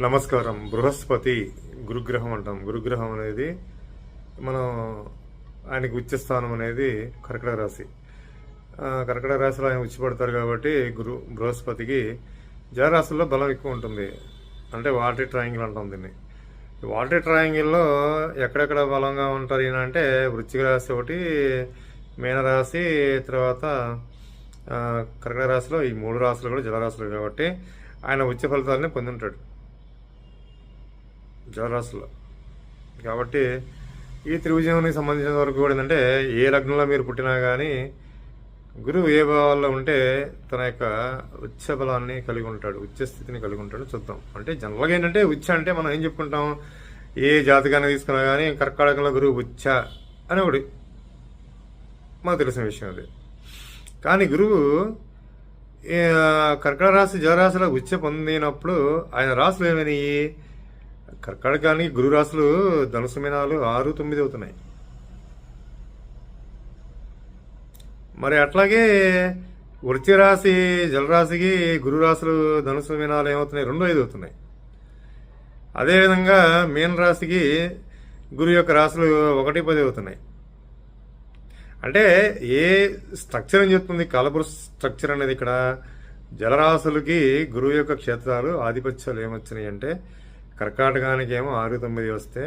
నమస్కారం. బృహస్పతి గురుగ్రహం అంటాం. గురుగ్రహం అనేది మనం ఆయనకి ఉచ్చస్థానం అనేది కర్కట రాశి. ఆ, రాశిలో ఆయన ఉచ్చిపడతారు కాబట్టి గురు బృహస్పతికి జలరాశుల్లో బలం ఎక్కువ ఉంటుంది. అంటే వాటర్ ట్రయాంగిల్ అంటాం దీన్ని. వాటర్ ట్రయాంగిల్లో ఎక్కడెక్కడ బలంగా ఉంటారు ఏంటంటే అంటే రాశి ఒకటి మీనరాశి తర్వాత ఆ, రాశిలో ఈ మూడు రాశులు కూడా జలరాశులు కాబట్టి ఆయన ఉచ్చ ఫలితాలని పొంది ఉంటాడు జలరాశుల్లో కాబట్టి ఈ త్రిభుజానికి సంబంధించిన వరకు కూడా ఏంటంటే ఏ లగ్నంలో మీరు పుట్టినా కానీ గురువు ఏ భావాల్లో ఉంటే తన యొక్క ఉచ్చ బలాన్ని కలిగి ఉంటాడు ఉచ్చ స్థితిని కలిగి ఉంటాడు చూద్దాం. అంటే జనరల్గా ఏంటంటే ఉచ్చ అంటే మనం ఏం చెప్పుకుంటాం? ఏ జాతకాన్ని తీసుకున్నా కానీ కర్కాటకంలో గురువు ఉచ్చ అని ఒకటి మాకు తెలిసిన విషయం అది. కానీ గురువు కర్కట రాశి జలరాశిలో ఉచ్చ పొందినప్పుడు ఆయన రాశులు ఏమైనాయి? కర్కాటకానికి గురు రాశులు ధనుసు మీనాలు ఆరు తొమ్మిది అవుతున్నాయి. మరి అట్లాగే వృత్తి రాశి జలరాశికి గురు రాశులు ధనుసు మీనాలు ఏమవుతున్నాయి? రెండు ఐదు అవుతున్నాయి. అదేవిధంగా మీన రాశికి గురు యొక్క రాశులు ఒకటి పది అవుతున్నాయి. అంటే ఏ స్ట్రక్చర్ అని చెప్తుంది? కాలపురు స్ట్రక్చర్ అనేది ఇక్కడ జలరాశులకి గురువు యొక్క క్షేత్రాలు ఆధిపత్యాలు ఏమొచ్చినాయి అంటే కర్కాటకానికి ఏమో ఆరు తొమ్మిది వస్తే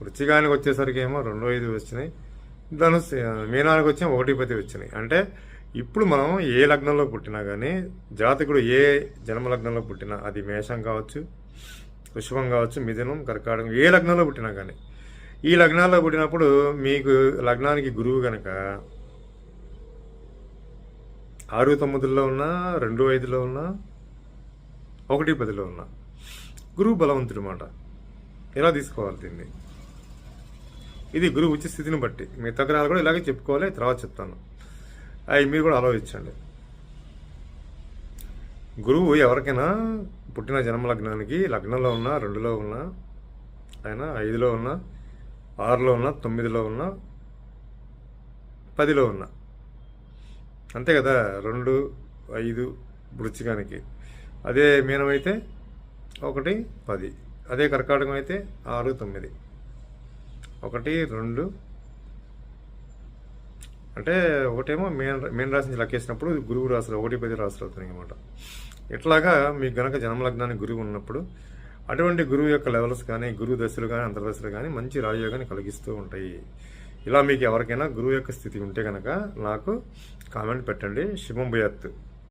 వృచ్చికానికి వచ్చేసరికి ఏమో రెండు ఐదు వచ్చినాయి. ధనుసు మీనానికి వచ్చి ఒకటి పది వచ్చినాయి. అంటే ఇప్పుడు మనం ఏ లగ్నంలో పుట్టినా కానీ జాతకుడు ఏ జన్మ లగ్నంలో పుట్టినా అది మేషం కావచ్చు వృషభం కావచ్చు మిథునం కర్కాటకం ఏ లగ్నంలో పుట్టినా కానీ ఈ లగ్నాల్లో పుట్టినప్పుడు మీకు లగ్నానికి గురువు కనుక ఆరు తొమ్మిదిలో ఉన్నా రెండు ఐదులో ఉన్నా ఒకటి పదిలో ఉన్నా గురువు బలవంతుడు మాట ఎలా తీసుకోవాలి దీన్ని? ఇది గురువు ఉచిత స్థితిని బట్టి. మిగతా గ్రహాలు కూడా ఇలాగే చెప్పుకోవాలి తర్వాత చెప్తాను. అవి మీరు కూడా ఆలోచించండి. గురువు ఎవరికైనా పుట్టిన జన్మ లగ్నానికి లగ్నంలో ఉన్నా రెండులో ఉన్నా ఆయన ఐదులో ఉన్నా ఆరులో ఉన్నా తొమ్మిదిలో ఉన్నా పదిలో ఉన్నా. అంతే కదా రెండు ఐదు వృచ్చికానికి. అదే మీనమైతే ఒకటి పది. అదే కర్కాటకం అయితే ఆరు తొమ్మిది. ఒకటి రెండు. అంటే ఒకటేమో మేన్ మేన్ రాశి నుంచి లెక్కేసినప్పుడు గురువు రాశులు ఒకటి పది రాశులు అవుతున్నాయి అనమాట ఇట్లాగా మీకు గనక జన్మలగ్నానికి గురువు ఉన్నప్పుడు అటువంటి గురువు యొక్క లెవెల్స్ కానీ గురువు దశలు కానీ అంతర్దశలు కానీ మంచి రాజయోగాన్ని కలిగిస్తూ ఉంటాయి. ఇలా మీకు ఎవరికైనా గురువు యొక్క స్థితి ఉంటే కనుక నాకు కామెంట్ పెట్టండి. శుభం భయత్తు